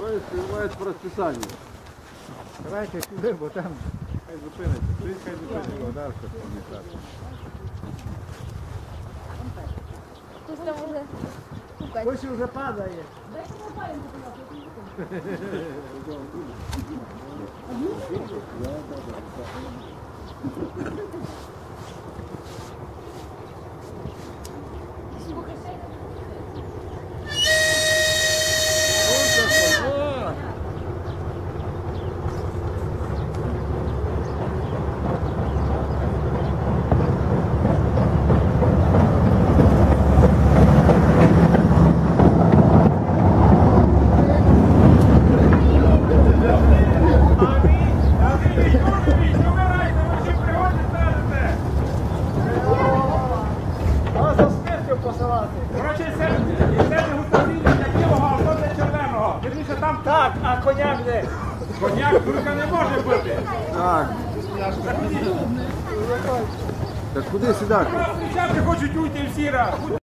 Поїзд приймають по розписанню. Давайте сюди, бо там хай зупиниться. Тут хай зупиниться вода, щоб помішати. Хтось там уже шукає. Ось вже падає. А Коротше, це, це не для білого, а то для червоного. Вірніше там Так, а коняк де? коняк турка не може бути. Так. Так куди сідати? Зустрічати хочуть уйти всі раз.